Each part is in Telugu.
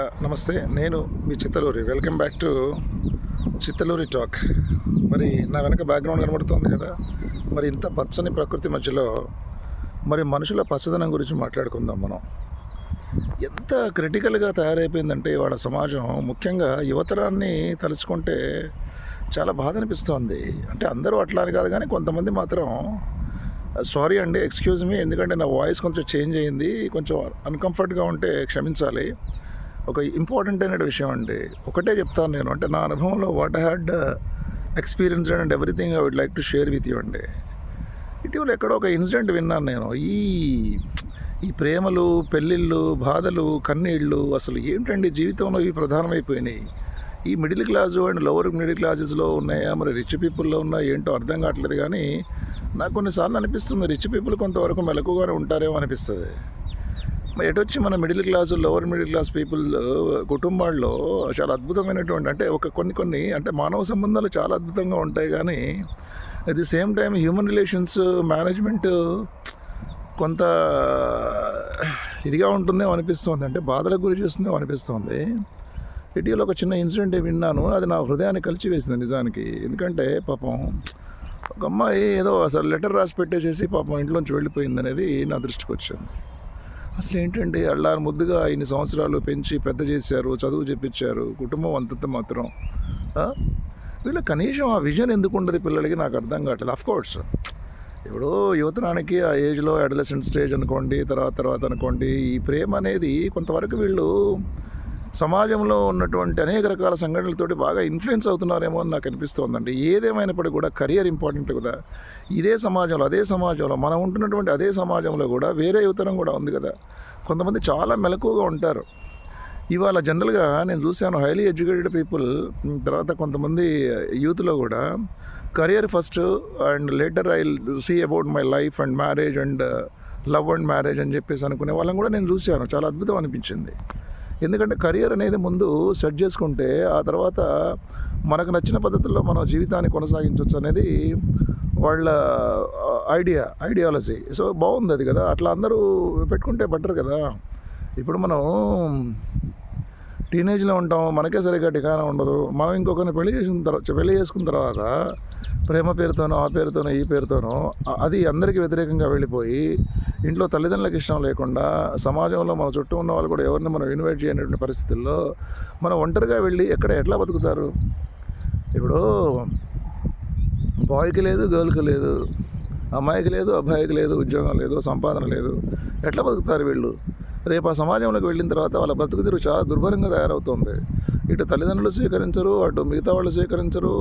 నమస్తే నేను మీ Chittaluri. Welcome back to Chittaluri talk మరి నా వెనక బ్యాక్గ్రౌండ్ కనబడుతోంది కదా. మరి ఇంత పచ్చని ప్రకృతి మధ్యలో మరి మనుషుల పచ్చదనం గురించి మాట్లాడుకుందాం మనం. ఎంత క్రిటికల్గా తయారైపోయిందంటే ఇవాళ సమాజం ముఖ్యంగా యువతరాన్ని తలుచుకుంటే చాలా బాధ అనిపిస్తోంది. అంటే అందరూ అట్లా అని కాదు కానీ కొంతమంది మాత్రం సారీ అండి ఎక్స్క్యూజ్ మీ ఎందుకంటే నా వాయిస్ కొంచెం చేంజ్ అయింది కొంచెం అన్కంఫర్ట్గా ఉంటే క్షమించాలి. ఒక ఇంపార్టెంట్ అయిన విషయం అండి. ఒకటే చెప్తాను నేను. అంటే నా అనుభవంలో what had experience and everything I would like to share with you అండి. ఇటీవల ఎక్కడో ఒక ఇన్సిడెంట్ విన్నాను నేను. ఈ ఈ ప్రేమలు పెళ్ళిళ్ళు బాధలు కన్నీళ్ళు అసలు ఏమిటండి జీవితంలో ఇవి ప్రధానమైపోయినాయి? ఈ middle class and lower middle క్లాసెస్లో ఉన్నాయా? మరి రిచ్ పీపుల్లో ఉన్నాయా? ఏంటో అర్థం కావట్లేదు కానీ నాకు కొన్నిసార్లు అనిపిస్తుంది. రిచ్ పీపుల్ కొంతవరకు మెలకుగానే ఉంటారేమో అనిపిస్తుంది. ఎటు వచ్చి మన middle class lower middle class people కుటుంబాల్లో చాలా అద్భుతమైనటువంటి అంటే ఒక కొన్ని కొన్ని అంటే మానవ సంబంధాలు చాలా అద్భుతంగా ఉంటాయి కానీ at the same time human relations management కొంత ఇదిగా ఉంటుందేమో అనిపిస్తుంది. అంటే బాధలకు గురి చేస్తుందేమో అనిపిస్తుంది. ఇటీవల ఒక చిన్న ఇన్సిడెంట్ విన్నాను. అది నా హృదయాన్ని కలిచివేసింది నిజానికి. ఎందుకంటే పాపం ఒక అమ్మాయి ఏదో అసలు లెటర్ రాసి పెట్టేసేసి పాపం ఇంట్లోంచి వెళ్ళిపోయింది అనేది నా దృష్టికి వచ్చింది. అసలు ఏంటంటే అల్లారు ముద్దుగా ఇన్ని సంవత్సరాలు పెంచి పెద్ద చేశారు చదువు చెప్పించారు కుటుంబం అంతంత మాత్రం. వీళ్ళ కనీసం ఆ విజన్ ఎందుకు ఉండదు పిల్లలకి నాకు అర్థం కావట్లేదు. అఫ్ కోర్స్ ఎవడో యువతరానికి ఆ ఏజ్లో అడలసెంట్ స్టేజ్ అనుకోండి తర్వాత తర్వాత అనుకోండి ఈ ప్రేమ అనేది కొంతవరకు వీళ్ళు సమాజంలో ఉన్నటువంటి అనేక రకాల సంఘటనలతోటి బాగా ఇన్ఫ్లుయెన్స్ అవుతున్నారేమో అని నాకు అనిపిస్తోందండి. ఏదేమైనప్పటికీ కూడా కెరియర్ ఇంపార్టెంట్ కదా. ఇదే సమాజంలో అదే సమాజంలో మనం ఉంటున్నటువంటి అదే సమాజంలో కూడా వేరే యువతరం కూడా ఉంది కదా. కొంతమంది చాలా మెలకువగా ఉంటారు. ఇవాళ జనరల్గా నేను చూశాను హైలీ ఎడ్యుకేటెడ్ పీపుల్ తర్వాత కొంతమంది యూత్లో కూడా career first and later I see about my life and marriage and love and marriage అని చెప్పేసి అనుకునే వాళ్ళని కూడా నేను చూశాను. చాలా అద్భుతం అనిపించింది. ఎందుకంటే కెరియర్ అనేది ముందు సెట్ చేసుకుంటే ఆ తర్వాత మనకు నచ్చిన పద్ధతుల్లో మనం జీవితాన్ని కొనసాగించవచ్చు అనేది వాళ్ళ ఐడియా ఐడియాలజీ సో బాగుంది అది కదా. అట్లా అందరూ పెట్టుకుంటే బెటర్ కదా. ఇప్పుడు మనం టీనేజ్లో ఉంటాం మనకే సరిగ్గా ఠికానా ఉండదు. మనం ఇంకొకరిని పెళ్ళి చేసిన తర్వాత పెళ్ళి చేసుకున్న తర్వాత ప్రేమ పేరుతోనో ఆ పేరుతోనో ఈ పేరుతోనో అది అందరికీ వ్యతిరేకంగా వెళ్ళిపోయి ఇంట్లో తల్లిదండ్రులకు ఇష్టం లేకుండా సమాజంలో మన చుట్టూ ఉన్న వాళ్ళు కూడా ఎవరిని మనం ఇన్వైట్ చేయనటువంటి పరిస్థితుల్లో మనం ఒంటరిగా వెళ్ళి ఎక్కడ ఎట్లా బతుకుతారు? ఇప్పుడు బాయ్కి లేదు గర్ల్కి లేదు అమ్మాయికి లేదు అబ్బాయికి లేదు ఉద్యోగం లేదు సంపాదన లేదు ఎట్లా బతుకుతారు వీళ్ళు? రేపు ఆ సమాజంలోకి వెళ్ళిన తర్వాత వాళ్ళ బతుకు తీరు చాలా దుర్భరంగా తయారవుతుంది. ఇటు తల్లిదండ్రులు స్వీకరించరు అటు మిగతా వాళ్ళు స్వీకరించరు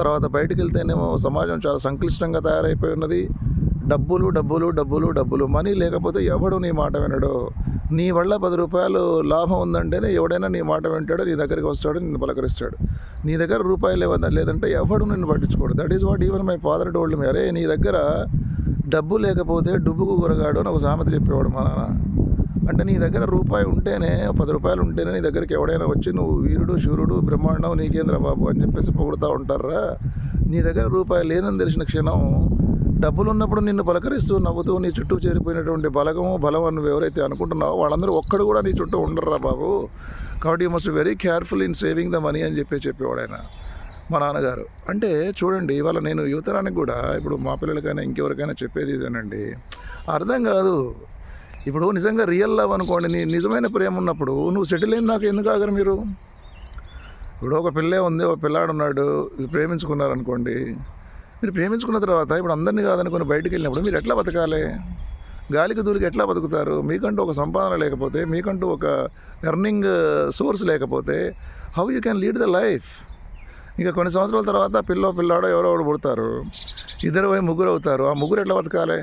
తర్వాత బయటికి వెళ్తేనేమో సమాజం చాలా సంక్లిష్టంగా తయారైపోయి ఉన్నది. డబ్బులు డబ్బులు డబ్బులు డబ్బులు. మనీ లేకపోతే ఎవడు నీ మాట వినడు. నీ వల్ల పది రూపాయలు లాభం ఉందంటేనే ఎవడైనా నీ మాట వింటాడు నీ దగ్గరికి వస్తాడు నిన్ను పలకరిస్తాడు. నీ దగ్గర రూపాయలు లేవన్నా లేదంటే ఎవడు నిన్ను పట్టించుకోడు. That is what even my father told me అరే నీ దగ్గర డబ్బు లేకపోతే డబ్బుకు గురగాడు అని ఒక సామెత చెప్పేవాడు మా నాన్న. అంటే నీ దగ్గర రూపాయి ఉంటేనే పది రూపాయలు ఉంటేనే నీ దగ్గరికి ఎవడైనా వచ్చి నువ్వు వీరుడు శూరుడు బ్రహ్మాండం నీకేంద్ర బాబు అని చెప్పేసి పొగుడుతూ ఉంటారా? నీ దగ్గర రూపాయి లేదని తెలిసిన క్షణం డబ్బులు ఉన్నప్పుడు నిన్ను పలకరిస్తూ నవ్వుతూ నీ చుట్టూ చేరిపోయినటువంటి బలగము బలం అని నువ్వు ఎవరైతే అనుకుంటున్నావో వాళ్ళందరూ ఒక్కడు కూడా నీ చుట్టూ ఉండరురా బాబు. కాబట్టి you must very careful in saving the money అని చెప్పి చెప్పేవాడు ఆయన మా నాన్నగారు. అంటే చూడండి ఇవాళ నేను యువతరానికి కూడా ఇప్పుడు మా పిల్లలకైనా ఇంకెవరికైనా చెప్పేది ఇదేనండి. అర్థం కాదు. ఇప్పుడు నిజంగా రియల్ లవ్ అనుకోండి నీ నిజమైన ప్రేమ ఉన్నప్పుడు నువ్వు సెటిల్ అయిన నాకు ఎందుకు ఆగరు మీరు? ఇప్పుడు ఒక పిల్లే ఉంది ఒక పిల్లాడు ఉన్నాడు ప్రేమించుకున్నారు అనుకోండి మీరు ప్రేమించుకున్న తర్వాత ఇప్పుడు అందరినీ కాదనుకుని బయటికి వెళ్ళినప్పుడు మీరు ఎట్లా బతకాలి? గాలికి దూరికి ఎట్లా బతుకుతారు? మీకంటూ ఒక సంపాదన లేకపోతే మీకంటూ ఒక ఎర్నింగ్ సోర్స్ లేకపోతే how you can lead the life? ఇంకా కొన్ని సంవత్సరాల తర్వాత పిల్లో పిల్లాడో ఎవరో ఒకడు పుడతారు. ఇద్దరు పోయి ముగ్గురు అవుతారు. ఆ ముగ్గురు ఎట్లా బతకాలి?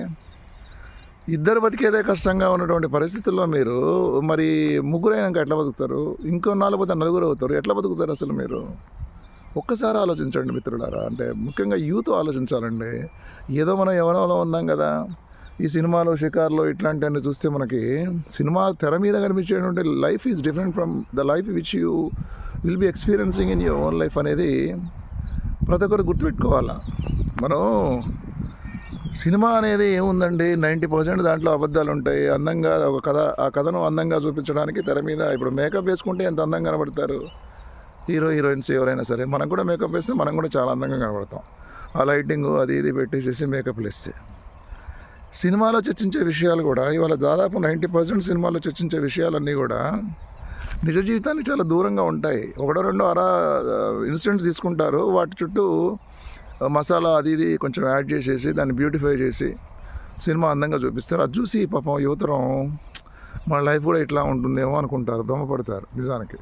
ఇద్దరు బతికేదే కష్టంగా ఉన్నటువంటి పరిస్థితుల్లో మీరు మరి ముగ్గురైనాక ఎట్లా బతుకుతారు? ఇంకో నాలుగు పోతే నలుగురు అవుతారు. ఎట్లా బతుకుతారు అసలు మీరు? ఒక్కసారి ఆలోచించండి మిత్రులారా. అంటే ముఖ్యంగా యూత్ ఆలోచించాలండి. ఏదో మనం యవనంలో ఉన్నాం కదా. ఈ సినిమాలో షికార్లో ఇట్లాంటివన్నీ చూస్తే మనకి సినిమా తెర మీద కనిపించేటువంటి life is different from the life which you will be experiencing in your own life అనేది ప్రతి ఒక్కరు గుర్తుపెట్టుకోవాలా. మనం సినిమా అనేది ఏముందండి? నైంటీ పర్సెంట్ దాంట్లో అబద్ధాలు ఉంటాయి. అందంగా ఒక కథ ఆ కథను అందంగా చూపించడానికి తెర మీద ఇప్పుడు మేకప్ వేసుకుంటే ఎంత అందంగా కనబడతారు? హీరో హీరోయిన్స్ ఎవరైనా సరే మనం కూడా మేకప్ వేస్తే మనం కూడా చాలా అందంగా కనబడతాం. ఆ లైటింగ్ అది ఇది పెట్టేసేసి మేకప్లు వేస్తే. సినిమాలో చర్చించే విషయాలు కూడా ఇవాళ దాదాపు నైంటీ పర్సెంట్ సినిమాలో చర్చించే విషయాలన్నీ కూడా నిజ జీవితానికి చాలా దూరంగా ఉంటాయి. ఒకటో రెండో అరా ఇన్సిడెంట్స్ తీసుకుంటారు. వాటి చుట్టూ మసాలా అది ఇది కొంచెం యాడ్ చేసేసి దాన్ని బ్యూటిఫై చేసి సినిమా అందంగా చూపిస్తారు. అది చూసి పాపం యువతరం మన లైఫ్ కూడా ఇట్లా ఉంటుందేమో అనుకుంటారు భ్రమపడతారు నిజానికి.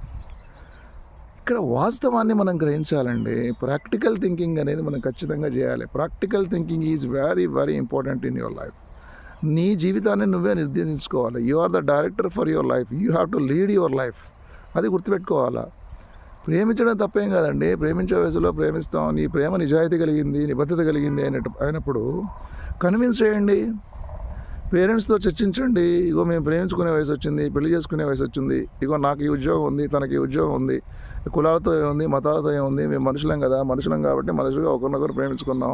ఇక్కడ వాస్తవాన్ని మనం గ్రహించాలండి. ప్రాక్టికల్ థింకింగ్ అనేది మనం ఖచ్చితంగా చేయాలి. Practical thinking is very very important in your life. నీ జీవితాన్ని నువ్వే నిర్దేశించుకోవాలి. You are the director for your life. You have to lead your life. అది గుర్తుపెట్టుకోవాలా? ప్రేమించడం తప్పేం కాదండి. ప్రేమించే వయసులో ప్రేమిస్తాం. నీ ప్రేమ నిజాయితీ కలిగింది నిబద్ధత కలిగింది అయినట్టు అయినప్పుడు కన్విన్స్ చేయండి. పేరెంట్స్తో చర్చించండి. ఇగో మేము ప్రేమించుకునే వయసు వచ్చింది పెళ్ళి చేసుకునే వయసు వచ్చింది ఇగో నాకు ఈ ఉద్యోగం ఉంది తనకి ఈ ఉద్యోగం ఉంది కులాలతో ఏముంది మతాలతో ఏముంది మేము మనుషులం కదా మనుషులం కాబట్టి మనుషులుగా ఒకరినొకరు ప్రేమించుకున్నాం.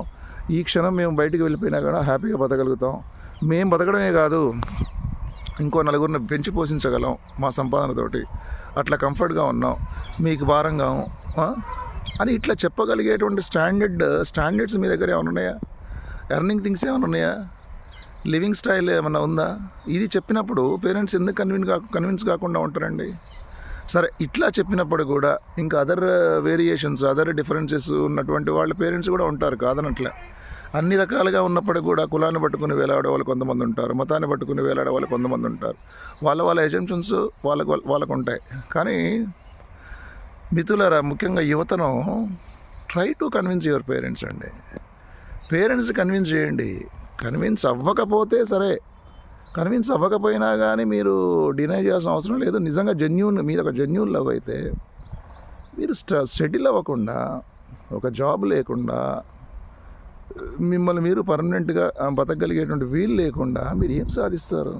ఈ క్షణం మేము బయటికి వెళ్ళిపోయినా కూడా హ్యాపీగా బతకగలుగుతాం. మేము బతకడమే కాదు ఇంకో నలుగురిని పెంచి పోషించగలం మా సంపాదనతోటి అట్లా కంఫర్ట్గా ఉన్నాం మీకు భారంగా అని ఇట్లా చెప్పగలిగేటువంటి స్టాండర్డ్ స్టాండర్డ్స్ మీ దగ్గర ఏమైనా ఉన్నాయా? ఎర్నింగ్ థింగ్స్ ఏమైనా ఉన్నాయా? లివింగ్ స్టైల్ ఏమైనా ఉందా? ఇది చెప్పినప్పుడు పేరెంట్స్ ఎందుకు కన్విన్స్ కా కన్విన్స్ కాకుండా ఉంటారండి? సరే ఇట్లా చెప్పినప్పుడు కూడా ఇంకా అదర్ వేరియేషన్స్ అదర్ డిఫరెన్సెస్ ఉన్నటువంటి వాళ్ళ పేరెంట్స్ కూడా ఉంటారు కాదనట్లే. అన్ని రకాలుగా ఉన్నప్పుడు కూడా కులాన్ని పట్టుకుని వేలాడే వాళ్ళు కొంతమంది ఉంటారు మతాన్ని పట్టుకుని వేలాడే వాళ్ళు కొంతమంది ఉంటారు. వాళ్ళ వాళ్ళ ఎజంప్షన్స్ వాళ్ళకు వాళ్ళకు ఉంటాయి కానీ మిథులరా ముఖ్యంగా యువతను try to convince your parents అండి. పేరెంట్స్ కన్విన్స్ చేయండి. కన్విన్స్ అవ్వకపోతే సరే. కన్విన్స్ అవ్వకపోయినా కానీ మీరు డినై చేయాల్సిన అవసరం లేదు. నిజంగా జెన్యున్ మీద ఒక జెన్యున్ లవ్ అయితే మీరు స్ట సెటిల్ అవ్వకుండా ఒక జాబ్ లేకుండా మిమ్మల్ని మీరు పర్మనెంట్గా బతకగలిగేటువంటి వీలు లేకుండా మీరు ఏం సాధిస్తారు?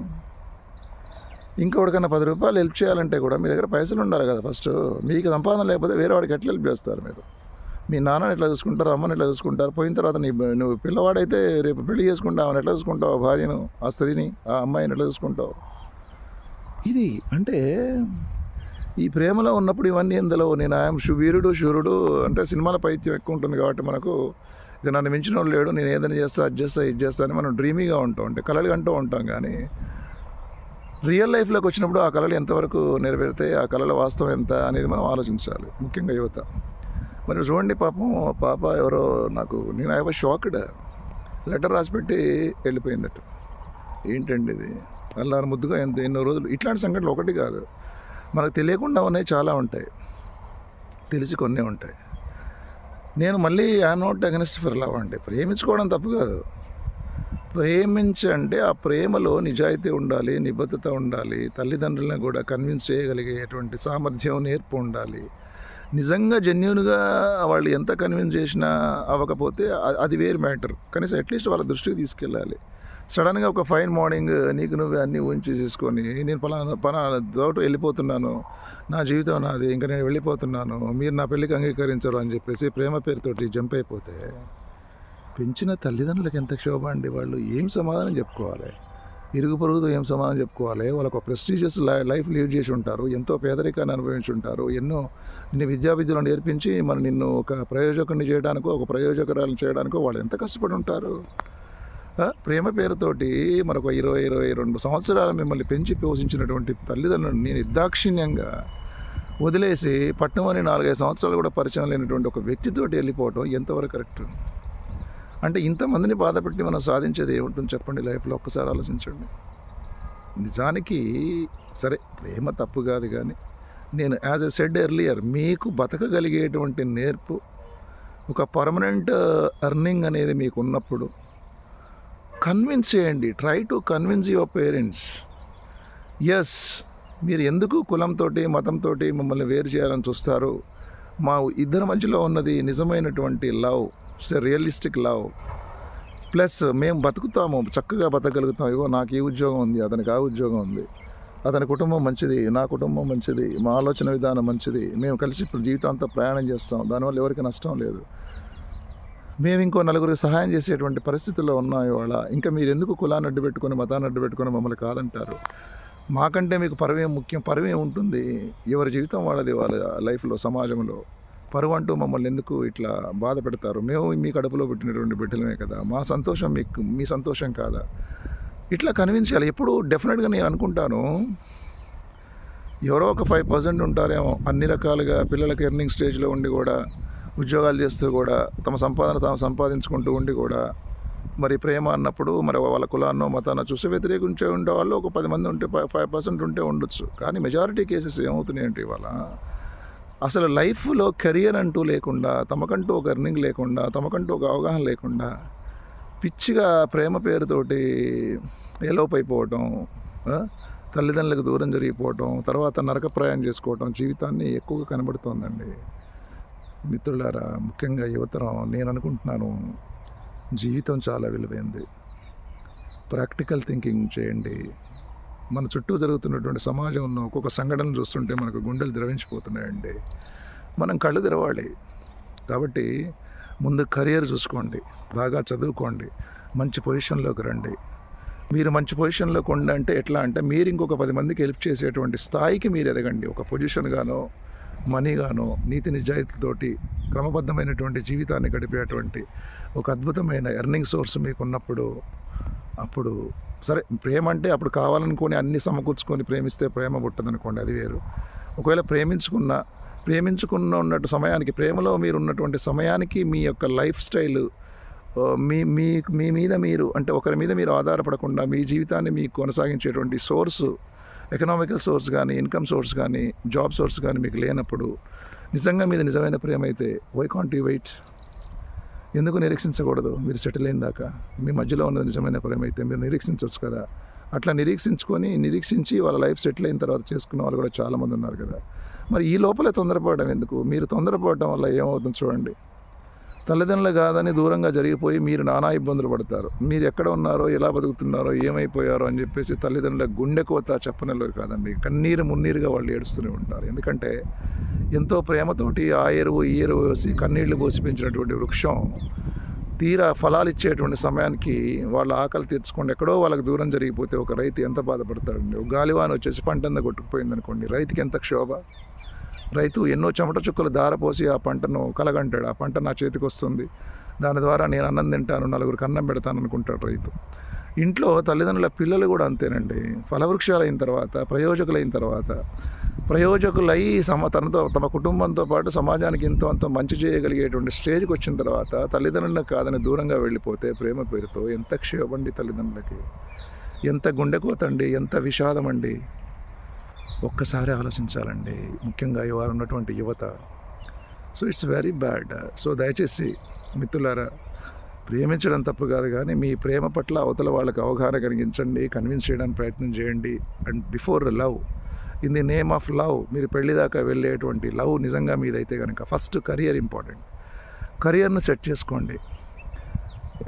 ఇంకొకటికన్నా పది రూపాయలు హెల్ప్ చేయాలంటే కూడా మీ దగ్గర పైసలు ఉండాలి కదా ఫస్ట్. మీకు సంపాదన లేకపోతే వేరే వాడికి ఎట్లా హెల్ప్ చేస్తారు మీరు? మీ నాన్నని ఎట్లా చూసుకుంటారు అమ్మని ఎట్లా చూసుకుంటారు? పోయిన తర్వాత నీ నువ్వు పిల్లవాడైతే రేపు పెళ్ళి చేసుకుంటావు ఆమెను ఎట్లా చూసుకుంటావు? ఆ భార్యను ఆ స్త్రీని ఆ అమ్మాయిని ఎట్లా చూసుకుంటావు? ఇది అంటే ఈ ప్రేమలో ఉన్నప్పుడు ఇవన్నీ ఎందులో నేను ఆయన వీరుడు శూరుడు అంటే సినిమాల పైత్యం ఎక్కువ ఉంటుంది కాబట్టి మనకు ఇక నన్ను మించిన వాడు లేడు. నేను ఏదైనా చేస్తా అది చేస్తా ఇది చేస్తా అని మనం డ్రీమీగా ఉంటాం. అంటే కలలు అంటూ ఉంటాం కానీ రియల్ లైఫ్లోకి వచ్చినప్పుడు ఆ కళలు ఎంతవరకు నెరవేరుతాయి ఆ కళల వాస్తవం ఎంత అనేది మనం ఆలోచించాలి. ముఖ్యంగా యువత. మరి చూడండి పాపం పాప ఎవరో నాకు నేను ఐ షాక్డ్. లెటర్ రాసిపెట్టి వెళ్ళిపోయిందట. ఏంటండి ఇది? అల్లారు ముద్దుగా ఎంత ఎన్నో రోజులు. ఇట్లాంటి సంఘటనలు ఒకటి కాదు. మనకు తెలియకుండా ఉన్నాయి చాలా ఉంటాయి. తెలిసి కొన్ని ఉంటాయి. నేను మళ్ళీ ఆ నోట్ అగెనిస్ట్ ఫర్ లవ్ అండి. ప్రేమించుకోవడం తప్పు కాదు. ప్రేమించంటే ఆ ప్రేమలో నిజాయితీ ఉండాలి నిబద్ధత ఉండాలి తల్లిదండ్రులను కూడా కన్విన్స్ చేయగలిగేటువంటి సామర్థ్యం నేర్పు ఉండాలి. నిజంగా జెన్యున్గా వాళ్ళు ఎంత కన్విన్స్ చేసినా అవ్వకపోతే అది వేరు మ్యాటర్ కనీసం అట్లీస్ట్ వాళ్ళ దృష్టికి తీసుకెళ్ళాలి. సడన్గా ఒక ఫైన్ మార్నింగ్ నీకు నువ్వు అన్నీ ఊహించేసేసుకొని నేను పలానా పలానా తోట వెళ్ళిపోతున్నాను. నా జీవితం నాది ఇంకా నేను వెళ్ళిపోతున్నాను. మీరు నా పెళ్ళికి అంగీకరించరు అని చెప్పేసి ప్రేమ పేరుతోటి జంప్ అయిపోతే పెంచిన తల్లిదండ్రులకు ఎంత క్షోభ అండి వాళ్ళు? ఏం సమాధానం చెప్పుకోవాలి? ఇరుగు పొరుగుతో ఏం సమానం చెప్పుకోవాలి? వాళ్ళకు ప్రెస్టీజియస్ లైఫ్ లీడ్ చేసి ఉంటారు. ఎంతో పేదరికాన్ని అనుభవించి ఉంటారు ఎన్నో నిన్ను విద్యా విద్యలు నేర్పించి మరి నిన్ను ఒక ప్రయోజకుడిని చేయడానికో ఒక ప్రయోజకరాలను చేయడానికో వాళ్ళు ఎంత కష్టపడి ఉంటారు ప్రేమ పేరుతోటి మరొక ఇరవై ఇరవై రెండు సంవత్సరాలు మిమ్మల్ని పెంచి పోషించినటువంటి తల్లిదండ్రులను నేను నిర్దాక్షిణ్యంగా వదిలేసి పట్టణంలోని అని నాలుగైదు సంవత్సరాలు కూడా పరిచయం లేనటువంటి ఒక వ్యక్తితోటి వెళ్ళిపోవటం ఎంతవరకు కరెక్ట్? అంటే ఇంతమందిని బాధపెట్టి మనం సాధించేది ఏముంటుంది చెప్పండి లైఫ్లో? ఒక్కసారి ఆలోచించండి. నిజానికి సరే ప్రేమ తప్పు కాదు కానీ నేను యాజ్ ఎ సెడ్ ఎర్లియర్ మీకు బతకగలిగేటువంటి నేర్పు ఒక పర్మనెంట్ ఎర్నింగ్ అనేది మీకు ఉన్నప్పుడు కన్విన్స్ చేయండి. Try to convince your parents. Yes మీరు ఎందుకు కులంతో మతంతో మమ్మల్ని వేరు చేయాలని చూస్తారు? మా ఇద్దరి మధ్యలో ఉన్నది నిజమైనటువంటి లవ్ రియలిస్టిక్ లవ్. ప్లస్ మేము బతుకుతాము చక్కగా బతకగలుగుతాం. ఇగో నాకు ఈ ఉద్యోగం ఉంది అతనికి ఆ ఉద్యోగం ఉంది. అతని కుటుంబం మంచిది నా కుటుంబం మంచిది మా ఆలోచన విధానం మంచిది. మేము కలిసి ఇప్పుడు జీవితాంతం ప్రయాణం చేస్తాం దానివల్ల ఎవరికి నష్టం లేదు. మేము ఇంకో నలుగురికి సహాయం చేసేటువంటి పరిస్థితుల్లో ఉన్నాం ఇవాళ. ఇంకా మీరు ఎందుకు కులాన్ని అడ్డు పెట్టుకొని మతాన్ని అడ్డు పెట్టుకొని మమ్మల్ని కాదంటారు? మాకంటే మీకు పరువేం ముఖ్యం పరువేం ఉంటుంది. ఎవరి జీవితం వాళ్ళది వాళ్ళ లైఫ్లో సమాజంలో. పరువు అంటూ మమ్మల్ని ఎందుకు ఇట్లా బాధ పెడతారు? మేము మీ కడుపులో పెట్టినటువంటి బిడ్డలమే కదా. మా సంతోషం మీకు మీ సంతోషం కాదా? ఇట్లా కనిపించాలి. ఎప్పుడు డెఫినెట్గా నేను అనుకుంటాను. ఎవరో ఒక ఫైవ్ పర్సెంట్ ఉంటారేమో. అన్ని రకాలుగా పిల్లలకి ఎర్నింగ్ స్టేజ్లో ఉండి కూడా ఉద్యోగాలు చేస్తూ కూడా తమ సంపాదన తాము సంపాదించుకుంటూ ఉండి కూడా మరి ప్రేమ అన్నప్పుడు మరి వాళ్ళ కులాన్నో మతాన్నో చూసి వ్యతిరేకించే ఉండే వాళ్ళు ఒక పది మంది ఉంటే ఫైవ్ పర్సెంట్ ఉంటే ఉండొచ్చు. కానీ మెజారిటీ కేసెస్ ఏమవుతున్నాయంటే ఇవాళ అసలు లైఫ్లో కెరియర్ అంటూ లేకుండా తమకంటూ ఒక ఎర్నింగ్ లేకుండా తమకంటూ ఒక అవగాహన లేకుండా పిచ్చిగా ప్రేమ పేరుతోటి ఎలోపైపోవటం తల్లిదండ్రులకు దూరం జరిగిపోవటం తర్వాత నరకప్రాయం చేసుకోవటం జీవితాన్ని ఎక్కువగా కనబడుతోందండి. మిత్రులారా ముఖ్యంగా యువతరం నేను అనుకుంటున్నాను జీవితం చాలా విలువైంది. ప్రాక్టికల్ థింకింగ్ చేయండి. మన చుట్టూ జరుగుతున్నటువంటి సమాజంలో ఒక్కొక్క సంఘటన చూస్తుంటే మనకు గుండెలు ద్రవించిపోతున్నాయండి. మనం కళ్ళు తెరవాలి. కాబట్టి ముందు కెరియర్ చూసుకోండి. బాగా చదువుకోండి. మంచి పొజిషన్లోకి రండి. మీరు మంచి పొజిషన్లోకి ఉండంటే ఎట్లా అంటే మీరు ఇంకొక పది మందికి హెల్ప్ చేసేటువంటి స్థాయికి మీరు ఎదగండి. ఒక పొజిషన్ గానో మనీగానో నీతి నిజాయితీతోటి క్రమబద్ధమైనటువంటి జీవితాన్ని గడిపేటువంటి ఒక అద్భుతమైన ఎర్నింగ్ సోర్స్ మీకు ఉన్నప్పుడు అప్పుడు సరే ప్రేమ అంటే అప్పుడు కావాలనుకొని అన్ని సమకూర్చుకొని ప్రేమిస్తే ప్రేమ పుట్టదనుకోండి అది వేరు. ఒకవేళ ప్రేమించుకున్న ప్రేమించుకున్న ఉన్నట్టు సమయానికి ప్రేమలో మీరు ఉన్నటువంటి సమయానికి మీ యొక్క లైఫ్ స్టైల్ మీ మీ మీ మీద మీరు అంటే ఒకరి మీద మీరు ఆధారపడకుండా మీ జీవితాన్ని మీకు కొనసాగించేటువంటి సోర్సు ఎకనామికల్ సోర్స్ కానీ ఇన్కమ్ సోర్స్ కానీ జాబ్ సోర్స్ కానీ మీకు లేనప్పుడు నిజంగా మీద నిజమైన ప్రేమ అయితే వై కాంట్ యూ వెయిట్? ఎందుకు నిరీక్షించకూడదు? మీరు సెటిల్ అయిన దాకా. మీ మధ్యలో ఉన్నది నిజమైన ప్రేమ అయితే మీరు నిరీక్షించవచ్చు కదా. అట్లా నిరీక్షించుకొని నిరీక్షించి వాళ్ళ లైఫ్ సెటిల్ అయిన తర్వాత చేసుకున్న వాళ్ళు కూడా చాలామంది ఉన్నారు కదా. మరి ఈ లోపలే తొందరపడడం ఎందుకు? మీరు తొందరపడడం వల్ల ఏమవుతుందో చూడండి. తల్లిదండ్రులు కాదని దూరంగా జరిగిపోయి మీరు నానా ఇబ్బందులు పడతారు. మీరు ఎక్కడ ఉన్నారో ఎలా బతుకుతున్నారో ఏమైపోయారో అని చెప్పేసి తల్లిదండ్రుల గుండె కోత చెప్పనలేదు కాదండి. కన్నీరు మున్నీరుగా వాళ్ళు ఏడుస్తూనే ఉంటారు. ఎందుకంటే ఎంతో ప్రేమతోటి ఆ ఎరువు ఈ ఎరువు వేసి కన్నీళ్ళు పోసి పెంచినటువంటి వృక్షం తీరా ఫలాలు ఇచ్చేటువంటి సమయానికి వాళ్ళ ఆకలి తీర్చుకోండి. ఎక్కడో వాళ్ళకి దూరం జరిగిపోతే ఒక రైతు ఎంత బాధపడతాడండి. ఒక గాలివాన వచ్చేసి పంట అంతా కొట్టుకుపోయింది అనుకోండి రైతుకి ఎంత క్షోభ? రైతు ఎన్నో చెమట చుక్కలు దారపోసి ఆ పంటను కలగంటాడు. ఆ పంట నా చేతికి వస్తుంది. దాని ద్వారా నేను అన్నం తింటాను నలుగురికి అన్నం పెడతాను అనుకుంటాడు రైతు. ఇంట్లో తల్లిదండ్రుల పిల్లలు కూడా అంతేనండి. ఫలవృక్షాలు అయిన తర్వాత ప్రయోజకులైన తర్వాత ప్రయోజకులై సమ తనతో తమ కుటుంబంతో పాటు సమాజానికి ఎంతో అంత మంచి చేయగలిగేటువంటి స్టేజ్కి వచ్చిన తర్వాత తల్లిదండ్రులకు కాదని దూరంగా వెళ్ళిపోతే ప్రేమ పేరుతో ఎంత క్షేమండి తల్లిదండ్రులకి. ఎంత గుండెకోతండి ఎంత విషాదం అండి. ఒక్కసారి ఆలోచించాలండి. ముఖ్యంగా ఇవాళ ఉన్నటువంటి యువత. So it's very bad. So దయచేసి మిత్రులారా ప్రేమించడం తప్పు కాదు కానీ మీ ప్రేమ పట్ల అవతల వాళ్ళకి అవగాహన కలిగించండి కన్విన్స్ చేయడానికి ప్రయత్నం చేయండి. And before love in the name of love మీరు పెళ్ళి దాకా వెళ్ళేటువంటి లవ్ నిజంగా మీదైతే కనుక ఫస్ట్ కరియర్ ఇంపార్టెంట్. కరియర్ను సెట్ చేసుకోండి.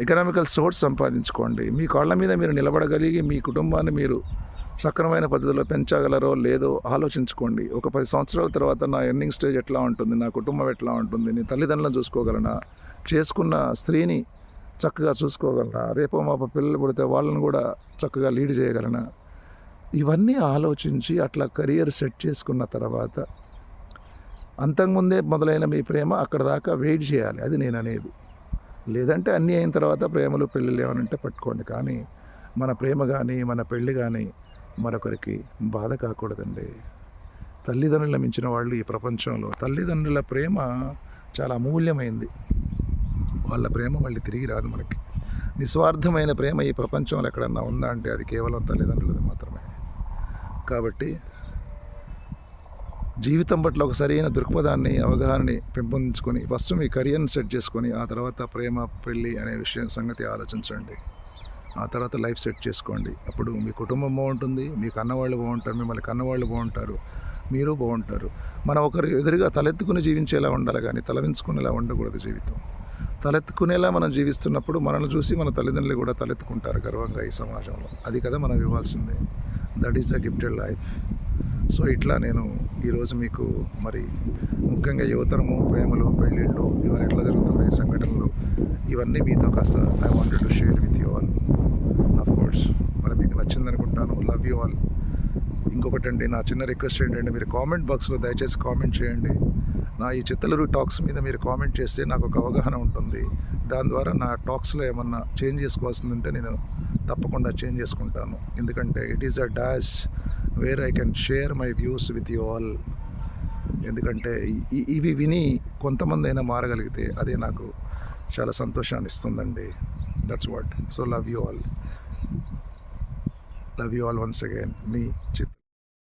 ఎకనామికల్ సోర్స్ సంపాదించుకోండి. మీ కాళ్ళ మీద మీరు నిలబడగలిగి మీ కుటుంబాన్ని మీరు సక్రమైన పద్ధతిలో పెంచగలరో లేదో ఆలోచించుకోండి. ఒక పది సంవత్సరాల తర్వాత నా ఎర్నింగ్ స్టేజ్ ఎట్లా ఉంటుంది నా కుటుంబం ఎట్లా ఉంటుంది నేను తల్లిదండ్రులను చూసుకోగలనా చేసుకున్న స్త్రీని చక్కగా చూసుకోగలనా రేపు మా పిల్లలు పుడితే వాళ్ళని కూడా చక్కగా లీడ్ చేయగలనా? ఇవన్నీ ఆలోచించి అట్లా కెరియర్ సెట్ చేసుకున్న తర్వాత అంతకుముందే మొదలైన మీ ప్రేమ అక్కడ దాకా వెయిట్ చేయాలి అది నేను అనేది. లేదంటే అన్నీ అయిన తర్వాత ప్రేమలు పెళ్ళిళ్ళు ఏమనంటే పట్టుకోండి. కానీ మన ప్రేమ కానీ మన పెళ్ళి కానీ మరొకరికి బాధ కాకూడదండి. తల్లిదండ్రుల మించిన వాళ్ళు ఈ ప్రపంచంలో. తల్లిదండ్రుల ప్రేమ చాలా అమూల్యమైంది. వాళ్ళ ప్రేమ మళ్ళీ తిరిగి రాదు మనకి. నిస్వార్థమైన ప్రేమ ఈ ప్రపంచంలో ఎక్కడన్నా ఉందా అంటే అది కేవలం తల్లిదండ్రులది మాత్రమే. కాబట్టి జీవితం పట్ల ఒక సరైన దృక్పథాన్ని అవగాహనని పెంపొందించుకొని ఫస్ట్ మీ కెరియర్ని సెట్ చేసుకొని ఆ తర్వాత ప్రేమ పెళ్ళి అనే విషయం సంగతి ఆలోచించండి. ఆ తర్వాత లైఫ్ సెట్ చేసుకోండి. అప్పుడు మీ కుటుంబం బాగుంటుంది మీ కన్నవాళ్ళు బాగుంటారు మిమ్మల్ని కన్నవాళ్ళు బాగుంటారు మీరు బాగుంటారు. మనం ఒకరు ఎదురుగా తలెత్తుకుని జీవించేలా ఉండాలి కానీ తలవించుకునేలా ఉండకూడదు జీవితం. తలెత్తుకునేలా మనం జీవిస్తున్నప్పుడు మనల్ని చూసి మన తల్లిదండ్రులు కూడా తలెత్తుకుంటారు గర్వంగా ఈ సమాజంలో. అది కదా మనం ఇవ్వాల్సిందే. That is the gifted life so ఇట్లా నేను ఈరోజు మీకు మరి ముఖ్యంగా యువతరము ప్రేమలు పెళ్ళిళ్ళు ఇవన్నీ ఎట్లా జరుగుతున్నాయి సంఘటనలు ఇవన్నీ మీతో కాస్త I wanted to share with you all of మరి మీకు నచ్చింది అనుకుంటాను లవ్ యూ ఆల్ ఇంకొకటి అండి నా చిన్న రిక్వెస్ట్ ఏంటంటే మీరు కామెంట్ బాక్స్లో దయచేసి కామెంట్ చేయండి. నా ఈ చిత్తలూరు టాక్స్ మీద మీరు కామెంట్ చేస్తే నాకు ఒక అవగాహన ఉంటుంది. దాని ద్వారా నా టాక్స్లో ఏమన్నా చేంజ్ చేసుకోవాల్సింది ఉంటే నేను తప్పకుండా చేంజ్ చేసుకుంటాను. ఎందుకంటే it is a dash where I can share my views with you all ఎందుకంటే ఇ- ఇవి విని కొంతమంది అయినా మారగలిగితే అదే నాకు చాలా సంతోషాన్ని ఇస్తుందండి. That's what so love you all love you all once again మీ చిత్